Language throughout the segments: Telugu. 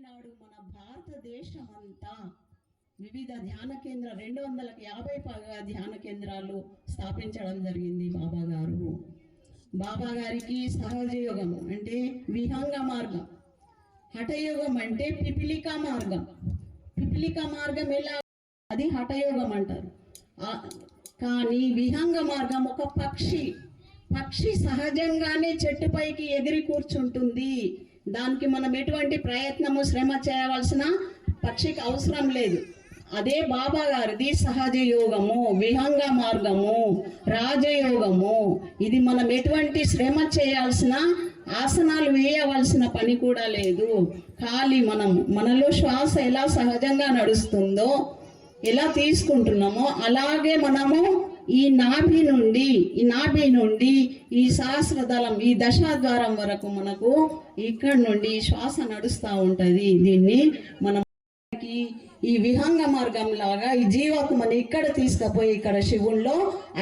ఈనాడు మన భారతదేశం అంతా వివిధ ధ్యాన కేంద్ర రెండు వందలకు యాభై పైగా ధ్యాన కేంద్రాలు స్థాపించడం జరిగింది బాబా గారు. బాబా గారికి సహజయోగం అంటే విహంగ మార్గం. హఠయోగం అంటే పిపిలికా మార్గం. పిపిలికా మార్గం ఎలా? అది హఠయోగం అంటారు. కానీ విహంగ మార్గం ఒక పక్షి. పక్షి సహజంగానే చెట్టుపైకి ఎగిరి కూర్చుంటుంది. దానికి మనం ఎటువంటి ప్రయత్నము శ్రమ చేయవలసిన పక్షికి అవసరం లేదు. అదే బాబా గారిది సహజ యోగము విహంగ మార్గము రాజయోగము ఇది మనం ఎటువంటి శ్రమ చేయాల్సిన ఆసనాలు వేయవలసిన పని కూడా లేదు. ఖాళీ మనం మనలో శ్వాస ఎలా సహజంగా నడుస్తుందో ఎలా తీసుకుంటున్నామో అలాగే మనము ఈ నాభి నుండి ఈ నాభి నుండి ఈ సహస్రదళం ఈ దశాద్వారం వరకు మనకు ఇక్కడ నుండి శ్వాస నడుస్తూ ఉంటుంది. దీన్ని మనం మనకి ఈ విహంగ మార్గం లాగా ఈ జీవాత్మని ఇక్కడ తీసుకుపోయి ఇక్కడ శివుల్లో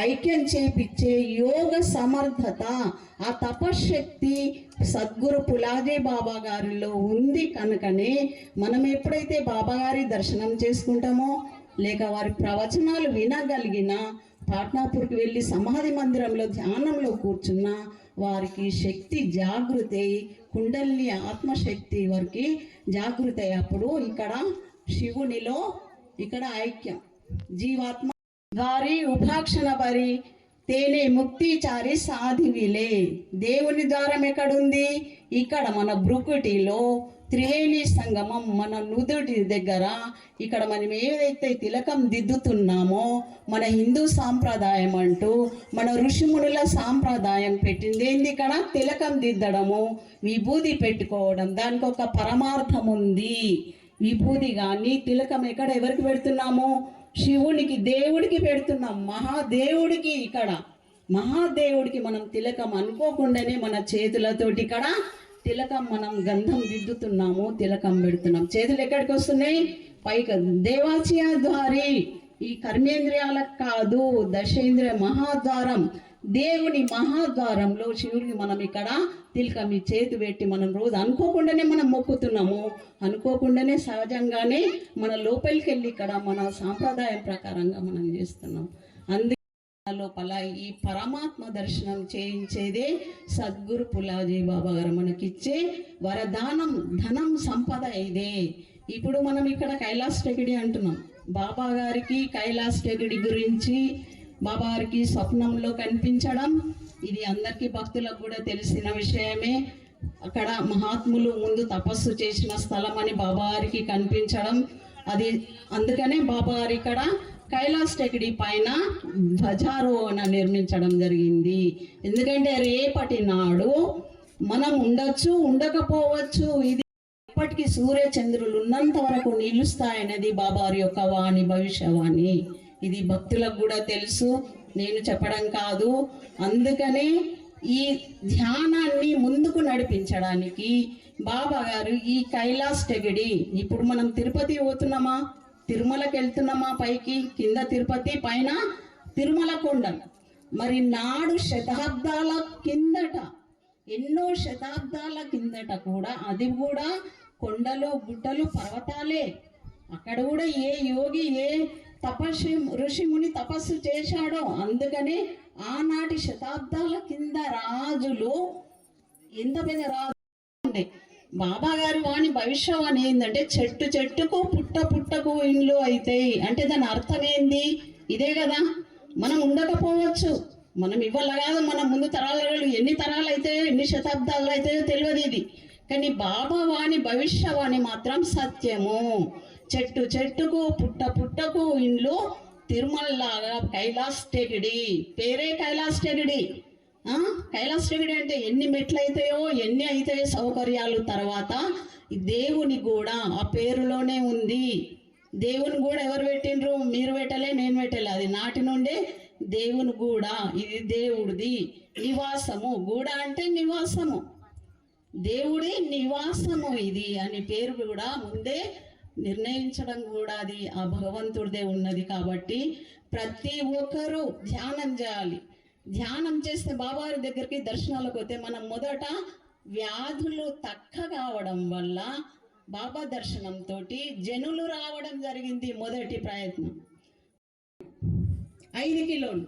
ఐక్యం చేపిచ్చే యోగ సమర్థత ఆ తపశక్తి సద్గురు పులాజీ బాబా గారిలో ఉంది కనుకనే మనం ఎప్పుడైతే బాబా గారి దర్శనం చేసుకుంటామో లేక వారి ప్రవచనాలు వినగలిగిన పాట్నాపూర్కి వెళ్ళి సమాధి మందిరంలో ధ్యానంలో కూర్చున్న వారికి శక్తి జాగృతి కుండల్ని ఆత్మశక్తి వారికి జాగృతి. అయ్యేప్పుడు ఇక్కడ శివునిలో ఇక్కడ ఐక్యం. జీవాత్మ వారి ఉపాక్షణ పరి తేనే ముక్తిచారి సాధివిలే. దేవుని ద్వారం ఎక్కడుంది? ఇక్కడ మన బ్రుకుటిలో త్రివేణి సంగమం మన నుదుటి దగ్గర. ఇక్కడ మనం ఏదైతే తిలకం దిద్దుతున్నామో మన హిందూ సాంప్రదాయం అంటూ మన ఋషిమునుల సాంప్రదాయం పెట్టింది. ఏంది ఇక్కడ? తిలకం దిద్దడము విభూది పెట్టుకోవడం. దానికి ఒక పరమార్థం ఉంది విభూది కానీ తిలకం ఎక్కడ ఎవరికి పెడుతున్నాము? శివునికి దేవుడికి పెడుతున్నాం. మహాదేవుడికి ఇక్కడ. మహాదేవుడికి మనం తిలకం అనుకోకుండానే మన చేతులతోటి ఇక్కడ తిలకం మనం గంధం దిద్దుతున్నాము తిలకం పెడుతున్నాం. చేతులు ఎక్కడికి వస్తున్నాయి? పైకి దేవాచయ ద్వారి ఈ కర్మేంద్రియాలకు కాదు దశేంద్రియ మహాద్వారం. దేవుని మహాద్వారంలో శివుడికి మనం ఇక్కడ తిలకం ఈ చేతి పెట్టి మనం రోజు అనుకోకుండానే మనం మొక్కుతున్నాము. అనుకోకుండానే సహజంగానే మన లోపలికి వెళ్ళి ఇక్కడ మన సాంప్రదాయం ప్రకారంగా మనం చేస్తున్నాం. అందు లోపల ఈ పరమాత్మ దర్శనం చేయించేదే సద్గురు పులాజీ బాబా గారు మనకిచ్చే వరదానం ధనం సంపద ఇదే. ఇప్పుడు మనం ఇక్కడ కైలాస్ టెగిడి అంటున్నాం. బాబా గారికి కైలాస్ టెగిడి గురించి బాబా గారికి స్వప్నంలో కనిపించడం ఇది అందరికీ భక్తులకు కూడా తెలిసిన విషయమే. అక్కడ మహాత్ములు ముందు తపస్సు చేసిన స్థలం అని బాబా గారికి కనిపించడం. అది అందుకనే బాబా గారు ఇక్కడ కైలాస్ టెకిడి పైన ధ్వజారోహణ నిర్మించడం జరిగింది. ఎందుకంటే రేపటి నాడు మనం ఉండొచ్చు ఉండకపోవచ్చు. ఇది ఇప్పటికీ సూర్య చంద్రులు ఉన్నంత వరకు నిలుస్తాయనేది బాబావారి యొక్క వాణి భవిష్యవాణి. ఇది భక్తులకు కూడా తెలుసు. నేను చెప్పడం కాదు. అందుకనే ఈ ధ్యానాన్ని ముందుకు నడిపించడానికి బాబా గారు ఈ కైలాస్ టెగిడి ఇప్పుడు మనం తిరుపతి పోతున్నామా? తిరుమలకి వెళ్తున్నామా పైకి కింద తిరుపతి పైన తిరుమల కొండ. మరి నాడు శతాబ్దాల కిందట ఎన్నో శతాబ్దాల కిందట కూడా అది కూడా కొండలు గుట్టలు పర్వతాలే. అక్కడ కూడా ఏ యోగి ఏ తపస్సు ఋషిముని తపస్సు చేశాడో. అందుకనే ఆనాటి శతాబ్దాల కింద రాజులు ఎంత పెద్ద రాజు ఉండే. బాబా గారి వాణి భవిష్యవాణి ఏంటంటే చెట్టు చెట్టుకు పుట్ట పుట్టకు ఇండ్లు అవుతాయి అంటే దాని అర్థం ఏంది? ఇదే కదా. మనం ఉండకపోవచ్చు. మనం ఇవ్వాల కాదు. మన ముందు తరాలు ఎన్ని తరాలు అవుతాయో ఎన్ని శతాబ్దాలు అవుతాయో తెలియదు ఇది. కానీ బాబా వాణి భవిష్యవాణి మాత్రం సత్యము. చెట్టు చెట్టుకు పుట్ట పుట్టకు ఇండ్లు తిరుమలలాగా కైలాస్ టెగిడి. పేరే కైలాస్ టెగిడి. ఆ, అంటే ఎన్ని మెట్లు అవుతాయో ఎన్ని అవుతాయో సౌకర్యాలు తర్వాత దేవుని కూడా ఆ పేరులోనే ఉంది. దేవుని కూడా ఎవరు పెట్టిండ్రు? మీరు పెట్టలే నేను పెట్టలే. అది నాటి నుండే దేవుని కూడా ఇది దేవుడిది. నివాసము. గూడ అంటే నివాసము. దేవుడి నివాసము ఇది అని పేరు కూడా ముందే నిర్ణయించడం కూడా అది. ఆ భగవంతుడిదే ఉన్నది కాబట్టి ప్రతి ఒక్కరూ ధ్యానం చేయాలి. ధ్యానం చేస్తే బాబావారి దగ్గరికి దర్శనాలకు పోతే మనం మొదట వ్యాధులు తక్క కావడం వల్ల బాబా దర్శనంతో జనులు రావడం జరిగింది మొదటి ప్రయత్నం. ఐదు కిలోలు.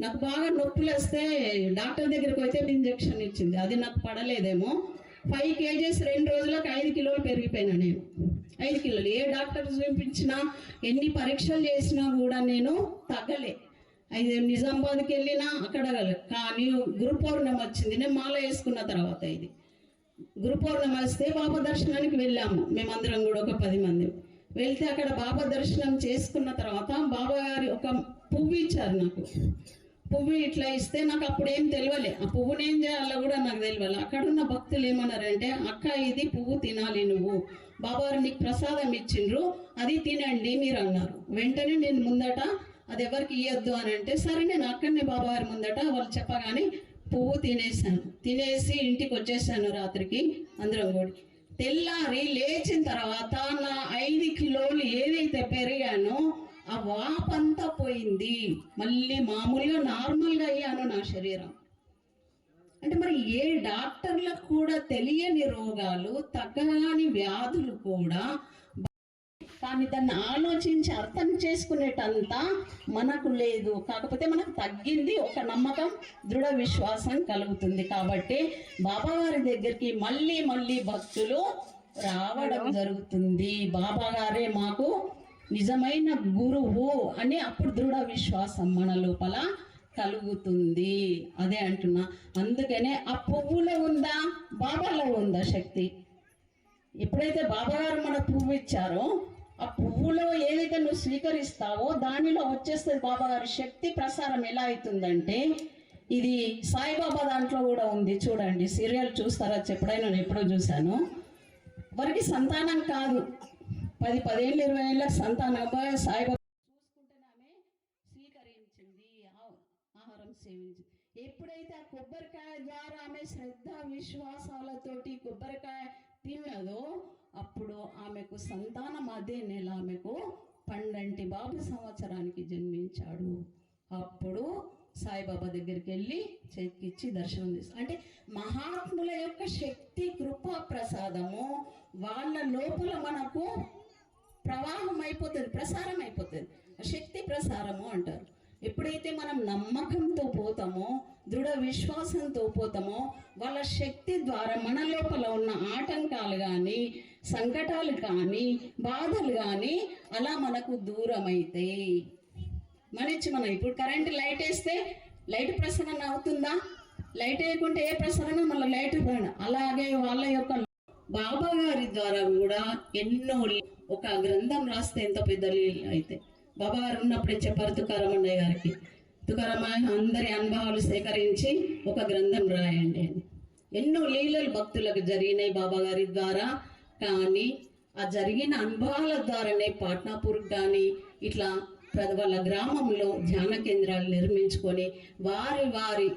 నాకు బాగా నొప్పులు వస్తే డాక్టర్ దగ్గరికి అయితే ఇంజెక్షన్ ఇచ్చింది. అది నాకు పడలేదేమో. ఫైవ్ కేజీస్ రెండు రోజులకు ఐదు కిలోలు పెరిగిపోయినా నేను. ఐదు కిలోలు. ఏ డాక్టర్ చూపించినా ఎన్ని పరీక్షలు చేసినా కూడా నేను తగ్గలే. అయితే నిజామాబాద్కి వెళ్ళినా అక్కడ కానీ గురు పౌర్ణమి వచ్చింది. నేను మాల వేసుకున్న తర్వాత ఇది. గురు పౌర్ణమి వస్తే బాబా దర్శనానికి వెళ్ళాము. మేమందరం కూడా ఒక పది మంది. వెళ్తే అక్కడ బాబా దర్శనం చేసుకున్న తర్వాత బాబా గారి ఒక పువ్వు ఇచ్చారు నాకు. పువ్వు ఇట్లా ఇస్తే నాకు అప్పుడు ఏం తెలియలే ఆ పువ్వుని ఏం చేయాలో కూడా నాకు తెలియలే అక్కడ ఉన్న భక్తులు ఏమన్నారంటే అక్క ఇది పువ్వు తినాలి నువ్వు. బాబాగారు నీకు ప్రసాదం ఇచ్చిండ్రు. అది తినండి మీరు అన్నారు. వెంటనే నేను ముందట అది ఎవరికి ఇవ్వద్దు అని అంటే సరే నేను అక్కడనే బాబావారి ముందట వాళ్ళు చెప్పగానే పువ్వు తినేసాను తినేసి ఇంటికి వచ్చేసాను రాత్రికి అందరం కూడా. తెల్లారి లేచిన తర్వాత నా ఐదు కిలోలు ఏదైతే పెరిగానో ఆ వాపంతా పోయింది. మళ్ళీ మామూలుగా నార్మల్గా అయ్యాను నా శరీరం. అంటే మరి ఏ డాక్టర్లకు కూడా తెలియని రోగాలు తగ్గని వ్యాధులు కూడా కానీ దాన్ని ఆలోచించి అర్థం చేసుకునేటంత మనకు లేదు. కాకపోతే మనకు తగ్గింది ఒక నమ్మకం దృఢ విశ్వాసం కలుగుతుంది. కాబట్టి బాబా గారి దగ్గరికి మళ్ళీ మళ్ళీ భక్తులు రావడం జరుగుతుంది. బాబా గారే మాకు నిజమైన గురువు అని అప్పుడు దృఢ విశ్వాసం మన లోపల కలుగుతుంది. అదే అంటున్నా. అందుకనే ఆ పువ్వులో ఉందా బాబాలో ఉందా శక్తి? ఎప్పుడైతే బాబాగారు మన పువ్వు ఇచ్చారో ఆ పువ్వులో ఏదైతే నువ్వు స్వీకరిస్తావో దానిలో వచ్చేస్తుంది బాబాగారి శక్తి ప్రసారం ఎలా అవుతుందంటే ఇది సాయిబాబా దాంట్లో కూడా ఉంది. చూడండి సీరియల్ చూస్తారా? ఎప్పుడైనా నేను ఎప్పుడో చూశాను. వారికి సంతానం కాదు. పది పదేళ్ళు ఇరవై ఏళ్ళకి సంతానం. సాయిబాబా చూసుకుంటేనే ఆమె స్వీకరించింది. ఆహారం సేవించింది. ఎప్పుడైతే ఆ కొబ్బరికాయ ద్వారా ఆమె శ్రద్ధ విశ్వాసాలతోటి కొబ్బరికాయ తిన్నదో అప్పుడు ఆమెకు సంతానం అదే నెల ఆమెకు పండంటి బాబు సంవత్సరానికి జన్మించాడు. అప్పుడు సాయిబాబా దగ్గరికి వెళ్ళి చేతికిచ్చి దర్శనం తీసుకు అంటే మహాత్ముల యొక్క శక్తి కృపా ప్రసాదము వాళ్ళ లోపల మనకు ప్రవాహం అయిపోతుంది ప్రసారం అయిపోతుంది. శక్తి ప్రసారము అంటారు. ఎప్పుడైతే మనం నమ్మకంతో పోతామో దృఢ విశ్వాసంతో పోతామో వాళ్ళ శక్తి ద్వారా మన లోపల ఉన్న ఆటంకాలు కానీ సంకటాలు కానీ బాధలు కానీ అలా మనకు దూరం అవుతాయి మనిచ్చి మనం ఇప్పుడు కరెంట్ లైట్ వేస్తే లైట్ ప్రసరణ అవుతుందా? లైట్ వేయకుంటే ఏ ప్రసరణ? మళ్ళీ లైట్ అలాగే వాళ్ళ యొక్క బాబా గారి ద్వారా కూడా ఎన్నో ఒక గ్రంథం రాస్తే ఎంత పెద్ద అయితే బాబా గారు ఉన్నప్పుడే చెప్పారు తుకారాం అన్నయ్య గారికి. తుకారామ అందరి అనుభవాలు సేకరించి ఒక గ్రంథం రాయండి అని. ఎన్నో లీలలు భక్తులకు జరిగినాయి బాబా గారి ద్వారా. కానీ ఆ జరిగిన అనుభవాల ద్వారానే పాట్నాపూర్ కానీ ఇట్లా ప్ర- వాళ్ళ గ్రామంలో ధ్యాన కేంద్రాలు నిర్మించుకొని వారి వారి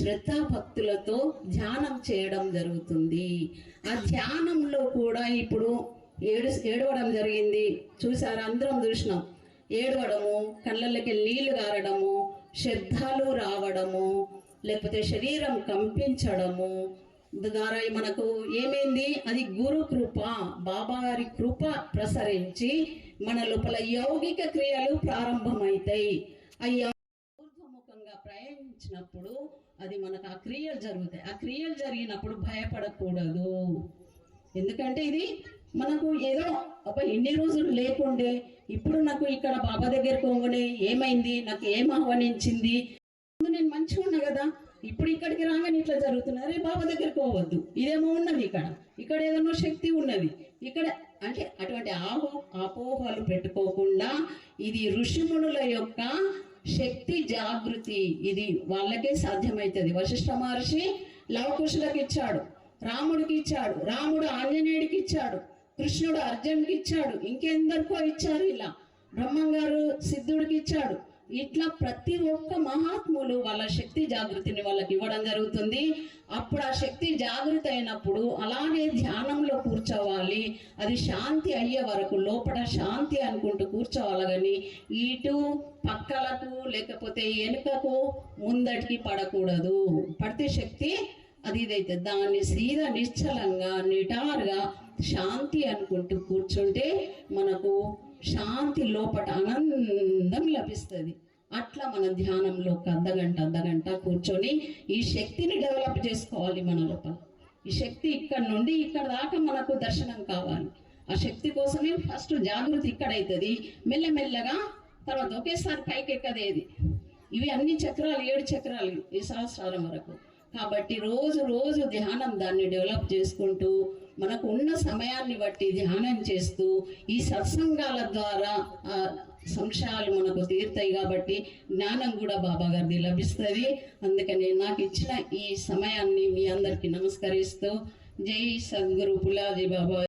శ్రద్ధ భక్తులతో ధ్యానం చేయడం జరుగుతుంది. ఆ ధ్యానంలో కూడా ఇప్పుడు ఏడు ఏడవడం జరిగింది. చూసారు? అందరం చూసినాం. ఏడవడము కళ్ళల్లోకి నీళ్ళు గారడము శబ్దాలు రావడము లేకపోతే శరీరం కంపించడము. ద్వారా మనకు ఏమైంది? అది గురు కృప బాబా గారి కృప ప్రసరించి మన లోపల యౌగిక క్రియలు ప్రారంభమవుతాయి అయ్యా యౌ- ఊర్ధ్వముఖంగా ప్రయాణించినప్పుడు అది మనకు ఆ క్రియలు జరుగుతాయి. ఆ క్రియలు జరిగినప్పుడు భయపడకూడదు. ఎందుకంటే ఇది మనకు ఏదో ఒక ఎన్ని రోజులు లేకుండే ఇప్పుడు నాకు ఇక్కడ బాబా దగ్గర పోగానే ఏమైంది? నాకు ఏం ఆహ్వానించింది? ముందు నేను మంచిగా ఉన్నా కదా. ఇప్పుడు ఇక్కడికి రాగానే ఇట్లా జరుగుతున్నది అరే బాబా దగ్గరికి పోవద్దు. ఇదేమో ఉన్నది ఇక్కడ. ఇక్కడ ఏదైనా శక్తి ఉన్నది. ఇక్కడ అంటే అటువంటి ఆహో అపోహలు పెట్టుకోకుండా ఇది ఋషిమునుల యొక్క శక్తి జాగృతి. ఇది వాళ్ళకే సాధ్యమవుతుంది వశిష్ఠ మహర్షి లవకుశులకు ఇచ్చాడు. రాముడికి ఇచ్చాడు. రాముడు ఆంజనేయుడికి ఇచ్చాడు. కృష్ణుడు అర్జునుడికి ఇచ్చాడు. ఇంకెందరికో ఇచ్చారు ఇలా. బ్రహ్మంగారు సిద్ధుడికి ఇచ్చాడు. ఇట్లా ప్రతి ఒక్క మహాత్ములు వాళ్ళ శక్తి జాగృతిని వాళ్ళకి ఇవ్వడం జరుగుతుంది. అప్పుడు ఆ శక్తి జాగృతి అయినప్పుడు అలాగే ధ్యానంలో కూర్చోవాలి. అది శాంతి అయ్యే వరకు లోపల శాంతి అనుకుంటూ కూర్చోవాలి కానీ ఇటు పక్కలకు లేకపోతే వెనుకకు ముందటికి పడకూడదు. పడితే శక్తి అది ఇదైతే. దాన్ని సీదా నిశ్చలంగా నిటారుగా శాంతి అనుకుంటూ కూర్చుంటే మనకు శాంతి లోపట ఆనందం లభిస్తుంది. అట్లా మన ధ్యానంలో ఒక అర్ధగంట అర్ధగంట కూర్చొని ఈ శక్తిని డెవలప్ చేసుకోవాలి మన లోపల. ఈ శక్తి ఇక్కడ నుండి ఇక్కడ దాకా మనకు దర్శనం కావాలి. ఆ శక్తి కోసమే ఫస్ట్ జాగృతి ఇక్కడ అవుతుంది మెల్లమెల్లగా తర్వాత ఒకేసారి పైకి ఎక్కదేది? ఇవి అన్ని చక్రాలు ఏడు చక్రాలు ఈ సంవత్సరాల వరకు. కాబట్టి రోజు రోజు ధ్యానం దాన్ని డెవలప్ చేసుకుంటూ మనకు ఉన్న సమయాన్ని బట్టి ధ్యానం చేస్తూ ఈ సత్సంగాల ద్వారా సంశయాలు మనకు తీరుతాయి కాబట్టి జ్ఞానం కూడా బాబా గారిది లభిస్తుంది. అందుకని నాకు ఇచ్చిన ఈ సమయాన్ని మీ అందరికీ నమస్కరిస్తూ జై సద్గురు పులాజీ బాబా.